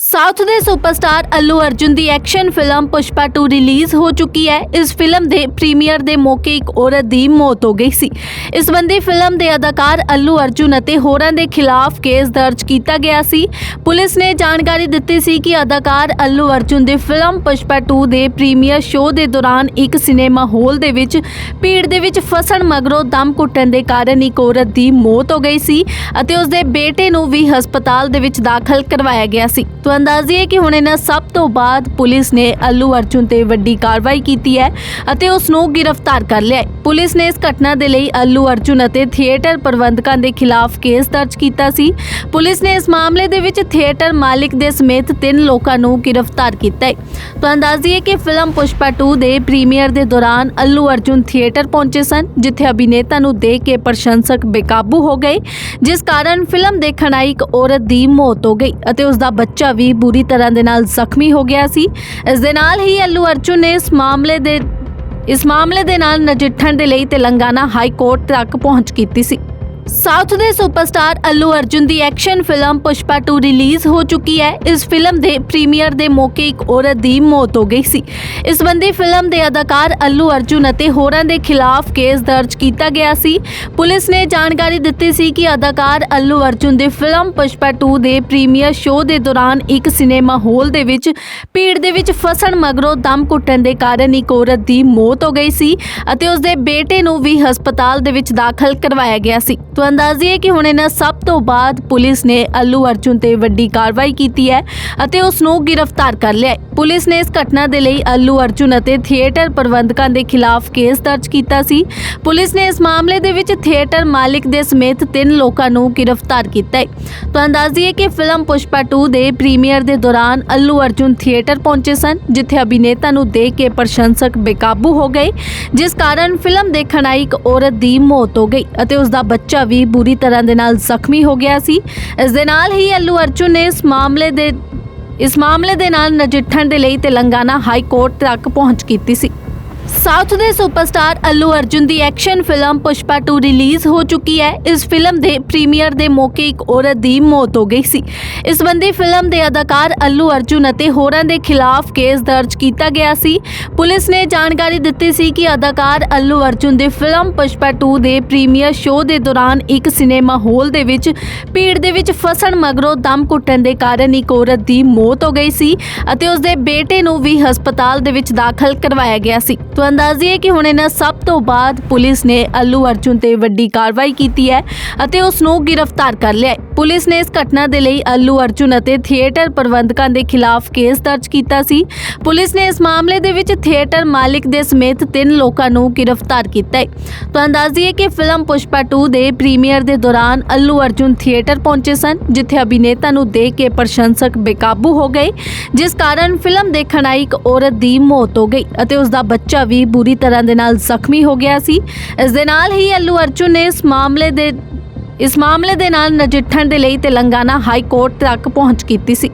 South ਦੇ superstar Allu Arjun ਦੀ action film Pushpa 2 release ਹੋ ਚੁੱਕੀ ਹੈ। ਇਸ ਫਿਲਮ ਦੇ ਪ੍ਰੀਮੀਅਰ ਦੇ ਮੌਕੇ ਇੱਕ ਔਰਤ ਦੀ ਮੌਤ ਹੋ ਗਈ ਸੀ। ਇਸ ਸੰਬੰਧੀ ਫਿਲਮ ਦੇ ਅਦਾਕਾਰ ਅੱਲੂ ਅਰਜੁਨ ਅਤੇ ਹੋਰਾਂ ਦੇ ਖਿਲਾਫ ਕੇਸ ਦਰਜ ਕੀਤਾ ਗਿਆ ਸੀ। ਪੁਲਿਸ ਨੇ ਜਾਣਕਾਰੀ ਦਿੱਤੀ ਸੀ ਕਿ ਅਦਾਕਾਰ ਅੱਲੂ ਅਰਜੁਨ ਦੀ ਫਿਲਮ ਪੁਸ਼ਪਾ 2 ਦੇ ਪ੍ਰੀਮੀਅਰ ਸ਼ੋਅ ਦੇ ਦੌਰਾਨ ਇੱਕ ਸਿਨੇਮਾ ਹਾਲ ਦੇ ਵਿੱਚ ਭੀੜ ਦੇ ਵਿੱਚ ਫਸਣ ਮਗਰੋਂ ਦਮ ਘੁੱਟਣ ਦੇ ਕਾਰਨ ਇੱਕ ਔਰਤ ਦੀ ਮੌਤ ਹੋ ਗਈ ਸੀ ਅਤੇ ਉਸ ਦੇ ਬੇਟੇ ਨੂੰ ਵੀ ਹਸਪਤਾਲ ਦੇ ਵਿੱਚ ਦਾਖਲ ਕਰਵਾਇਆ ਗਿਆ ਸੀ। ਤੋਂ ਅੰਦਾਜ਼ੀਏ ਕਿ ਹੁਣ ਇਹਨਾਂ ਸਭ ਤੋਂ ਬਾਅਦ ਪੁਲਿਸ ਨੇ ਅੱਲੂ ਅਰਜੁਨ ਤੇ ਵੱਡੀ ਕਾਰਵਾਈ ਕੀਤੀ ਹੈ ਅਤੇ ਉਸ ਨੂੰ ਗ੍ਰਿਫਤਾਰ ਕਰ ਲਿਆ ਹੈ। ਪੁਲਿਸ ਨੇ ਇਸ ਘਟਨਾ ਦੇ ਲਈ ਅੱਲੂ ਅਰਜੁਨ ਅਤੇ ਥੀਏਟਰ ਪ੍ਰਬੰਧਕਾਂ ਦੇ ਖਿਲਾਫ ਕੇਸ ਦਰਜ ਕੀਤਾ ਸੀ। ਪੁਲਿਸ ਨੇ ਇਸ ਮਾਮਲੇ ਦੇ ਵਿੱਚ ਥੀਏਟਰ ਮਾਲਿਕ ਦੇ ਸਮੇਤ ਤਿੰਨ ਲੋਕਾਂ ਨੂੰ ਗ੍ਰਿਫਤਾਰ ਕੀਤਾ ਹੈ। ਤਾਂ ਅੰਦਾਜ਼ੀਏ ਕਿ ਫਿਲਮ ਪੁਸ਼ਪਾ 2 ਦੇ ਪ੍ਰੀਮੀਅਰ ਦੇ ਦੌਰਾਨ ਅੱਲੂ ਅਰਜੁਨ ਥੀਏਟਰ ਪਹੁੰਚੇ ਸਨ, ਜਿੱਥੇ ਅਭਿਨੇਤਾ ਨੂੰ ਦੇਖ ਕੇ ਪ੍ਰਸ਼ੰਸਕ ਬੇਕਾਬੂ ਹੋ ਗਏ, ਜਿਸ ਕਾਰਨ ਫਿਲਮ ਦੇਖਣ ਆਈ ਇੱਕ ਔਰਤ ਦੀ ਮੌਤ ਹੋ ਗਈ ਅਤੇ ਉਸ ਦਾ ਬੱਚਾ ਵੀ ਬੁਰੀ ਤਰ੍ਹਾਂ ਦੇ ਨਾਲ ਜ਼ਖਮੀ ਹੋ ਗਿਆ ਸੀ। ਇਸ ਦੇ ਨਾਲ ਹੀ ਅੱਲੂ ਅਰਜੁਨ ਨੇ ਇਸ ਮਾਮਲੇ ਦੇ ਇਸ ਮਾਮਲੇ ਦੇ ਨਾਲ ਨਜਿੱਠਣ ਦੇ ਲਈ ਤੇਲੰਗਾਨਾ ਹਾਈ ਕੋਰਟ ਤੱਕ ਪਹੁੰਚ ਕੀਤੀ ਸੀ। ਸਾਊਥ ਦੇ ਸੁਪਰਸਟਾਰ ਅੱਲੂ ਅਰਜੁਨ ਦੀ ਐਕਸ਼ਨ ਫਿਲਮ ਪੁਸ਼ਪਾ 2 ਰਿਲੀਜ਼ ਹੋ ਚੁੱਕੀ ਹੈ। ਇਸ ਫਿਲਮ ਦੇ ਪ੍ਰੀਮੀਅਰ ਦੇ ਮੌਕੇ ਇੱਕ ਔਰਤ ਦੀ ਮੌਤ ਹੋ ਗਈ ਸੀ। ਇਸ ਸੰਬੰਧੀ ਫਿਲਮ ਦੇ ਅਦਾਕਾਰ ਅੱਲੂ ਅਰਜੁਨ ਅਤੇ ਹੋਰਾਂ ਦੇ ਖਿਲਾਫ ਕੇਸ ਦਰਜ ਕੀਤਾ ਗਿਆ ਸੀ। ਪੁਲਿਸ ਨੇ ਜਾਣਕਾਰੀ ਦਿੱਤੀ ਸੀ ਕਿ ਅਦਾਕਾਰ ਅੱਲੂ ਅਰਜੁਨ ਦੀ ਫਿਲਮ ਪੁਸ਼ਪਾ 2 ਦੇ ਪ੍ਰੀਮੀਅਰ ਸ਼ੋਅ ਦੇ ਦੌਰਾਨ ਇੱਕ ਸਿਨੇਮਾ ਹਾਲ ਦੇ ਵਿੱਚ ਭੀੜ ਦੇ ਵਿੱਚ ਫਸਣ ਮਗਰੋਂ ਦਮ ਘੁੱਟਣ ਦੇ ਕਾਰਨ ਇੱਕ ਔਰਤ ਦੀ ਮੌਤ ਹੋ ਗਈ ਸੀ ਅਤੇ ਉਸ ਦੇ ਬੇਟੇ ਨੂੰ ਵੀ ਹਸਪਤਾਲ ਦੇ ਵਿੱਚ ਦਾਖਲ ਕਰਵਾਇਆ ਗਿਆ ਸੀ। ਤੁਹਾਨੂੰ ਤੋਂ ਹੈ ਕਿ ਹੁਣ ਇਹਨਾਂ ਸਭ ਤੋਂ ਬਾਅਦ ਪੁਲਿਸ ਨੇ ਅੱਲੂ ਅਰਜੁਨ ਤੇ ਵੱਡੀ ਕਾਰਵਾਈ ਕੀਤੀ ਹੈ ਅਤੇ ਉਸ ਨੂੰ ਗ੍ਰਿਫਤਾਰ ਕਰ ਲਿਆ ਹੈ। ਪੁਲਿਸ ਨੇ ਇਸ ਘਟਨਾ ਦੇ ਲਈ ਅੱਲੂ ਅਰਜੁਨ ਅਤੇ ਥੀਏਟਰ ਪ੍ਰਬੰਧਕਾਂ ਦੇ ਖਿਲਾਫ ਕੇਸ ਦਰਜ ਕੀਤਾ ਸੀ। ਪੁਲਿਸ ਨੇ ਇਸ ਮਾਮਲੇ ਦੇ ਵਿੱਚ ਥੀਏਟਰ ਮਾਲਕ ਦੇ ਸਮੇਤ ਤਿੰਨ ਲੋਕਾਂ ਨੂੰ ਗ੍ਰਿਫਤਾਰ ਕੀਤਾ ਹੈ। ਤਾਂ ਹੈ ਕਿ ਫਿਲਮ ਪੁਸ਼ਪਾ 2 ਦੇ ਪ੍ਰੀਮੀਅਰ ਦੇ ਦੌਰਾਨ ਅੱਲੂ ਅਰਜੁਨ ਥੀਏਟਰ ਪਹੁੰਚੇ ਸਨ, ਜਿੱਥੇ ਅਭਿਨੇਤਾ ਨੂੰ ਦੇਖ ਕੇ ਪ੍ਰਸ਼ੰਸਕ ਬੇਕਾਬੂ ਹੋ ਗਏ, ਜਿਸ ਕਾਰਨ ਫਿਲਮ ਦੇਖਣ ਆਈ ਇੱਕ ਔਰਤ ਦੀ ਮੌਤ ਹੋ ਗਈ ਅਤੇ ਉਸ ਦਾ ਬੱਚਾ ਵੀ ਬੁਰੀ ਤਰ੍ਹਾਂ ਦੇ ਨਾਲ ਜ਼ਖਮੀ ਹੋ ਗਿਆ ਸੀ। ਇਸ ਦੇ ਨਾਲ ਹੀ ਅੱਲੂ ਅਰਜੁਨ ਨੇ ਇਸ ਮਾਮਲੇ ਦੇ ਇਸ ਮਾਮਲੇ ਦੇ ਨਾਲ ਨਜਿੱਠਣ ਦੇ ਲਈ ਤੇਲੰਗਾਨਾ ਹਾਈ ਕੋਰਟ ਤੱਕ ਪਹੁੰਚ ਕੀਤੀ ਸੀ। ਸਾਊਥ ਦੇ ਸੁਪਰਸਟਾਰ ਅੱਲੂ ਅਰਜੁਨ ਦੀ ਐਕਸ਼ਨ ਫਿਲਮ ਪੁਸ਼ਪਾ 2 ਰਿਲੀਜ਼ ਹੋ ਚੁੱਕੀ ਹੈ। ਇਸ ਫਿਲਮ ਦੇ ਪ੍ਰੀਮੀਅਰ ਦੇ ਮੌਕੇ ਇੱਕ ਔਰਤ ਦੀ ਮੌਤ ਹੋ ਗਈ ਸੀ। ਇਸ ਸੰਬੰਧੀ ਫਿਲਮ ਦੇ ਅਦਾਕਾਰ ਅੱਲੂ ਅਰਜੁਨ ਅਤੇ ਹੋਰਾਂ ਦੇ ਖਿਲਾਫ ਕੇਸ ਦਰਜ ਕੀਤਾ ਗਿਆ ਸੀ। ਪੁਲਿਸ ਨੇ ਜਾਣਕਾਰੀ ਦਿੱਤੀ ਸੀ ਕਿ ਅਦਾਕਾਰ ਅੱਲੂ ਅਰਜੁਨ ਦੀ ਫਿਲਮ ਪੁਸ਼ਪਾ 2 ਦੇ ਪ੍ਰੀਮੀਅਰ ਸ਼ੋਅ ਦੇ ਦੌਰਾਨ ਇੱਕ ਸਿਨੇਮਾ ਹਾਲ ਦੇ ਵਿੱਚ ਭੀੜ ਦੇ ਵਿੱਚ ਫਸਣ ਮਗਰੋਂ ਦਮ ਘੁੱਟਣ ਦੇ ਕਾਰਨ ਇੱਕ ਔਰਤ ਦੀ ਮੌਤ ਹੋ ਗਈ ਸੀ ਅਤੇ ਉਸ ਦੇ ਬੇਟੇ ਨੂੰ ਵੀ ਹਸਪਤਾਲ ਦੇ ਵਿੱਚ ਦਾਖਲ ਕਰਵਾਇਆ ਗਿਆ ਸੀ। ਤੁਹਾਨੂੰ ਤੋਂ ਅੰਦਾਜ਼ੀਏ ਕਿ ਹੁਣ ਇਹਨਾਂ ਸਭ ਤੋਂ ਬਾਅਦ ਪੁਲਿਸ ਨੇ ਅੱਲੂ ਅਰਜੁਨ ਤੇ ਵੱਡੀ ਕਾਰਵਾਈ ਕੀਤੀ ਹੈ ਅਤੇ ਉਸ ਨੂੰ ਗ੍ਰਿਫਤਾਰ ਕਰ ਲਿਆ ਹੈ। ਪੁਲਿਸ ਨੇ ਇਸ ਘਟਨਾ ਦੇ ਲਈ ਅੱਲੂ ਅਰਜੁਨ ਅਤੇ ਥੀਏਟਰ ਪ੍ਰਬੰਧਕਾਂ ਦੇ ਖਿਲਾਫ ਕੇਸ ਦਰਜ ਕੀਤਾ ਸੀ। ਪੁਲਿਸ ਨੇ ਇਸ ਮਾਮਲੇ ਦੇ ਵਿੱਚ ਥੀਏਟਰ ਮਾਲਿਕ ਦੇ ਸਮੇਤ ਤਿੰਨ ਲੋਕਾਂ ਨੂੰ ਗ੍ਰਿਫਤਾਰ ਕੀਤਾ ਹੈ। ਤਾਂ ਅੰਦਾਜ਼ੀਏ ਕਿ ਫਿਲਮ ਪੁਸ਼ਪਾ 2 ਦੇ ਪ੍ਰੀਮੀਅਰ ਦੇ ਦੌਰਾਨ ਅੱਲੂ ਅਰਜੁਨ ਥੀਏਟਰ ਪਹੁੰਚੇ ਸਨ, ਜਿੱਥੇ ਅਭਿਨੇਤਾ ਨੂੰ ਦੇਖ ਕੇ ਪ੍ਰਸ਼ੰਸਕ ਬੇਕਾਬੂ ਹੋ ਗਏ, ਜਿਸ ਕਾਰਨ ਫਿਲਮ ਦੇਖਣ ਆਈ ਇੱਕ ਔਰਤ ਦੀ ਮੌਤ ਹੋ ਗਈ ਅਤੇ ਉਸ ਦਾ ਬੱਚਾ ਵੀ ਬੁਰੀ ਤਰ੍ਹਾਂ ਦੇ ਨਾਲ ਜ਼ਖਮੀ ਹੋ ਗਿਆ ਸੀ। ਇਸ ਦੇ ਨਾਲ ਹੀ ਅੱਲੂ ਅਰਜੁਨ ਨੇ ਇਸ ਮਾਮਲੇ ਦੇ, ਇਸ ਮਾਮਲੇ ਦੇ ਨਾਲ ਨਜਿੱਠਣ ਦੇ ਲਈ ਤੇਲੰਗਾਨਾ ਹਾਈ ਕੋਰਟ ਤੱਕ ਪਹੁੰਚ ਕੀਤੀ ਸੀ।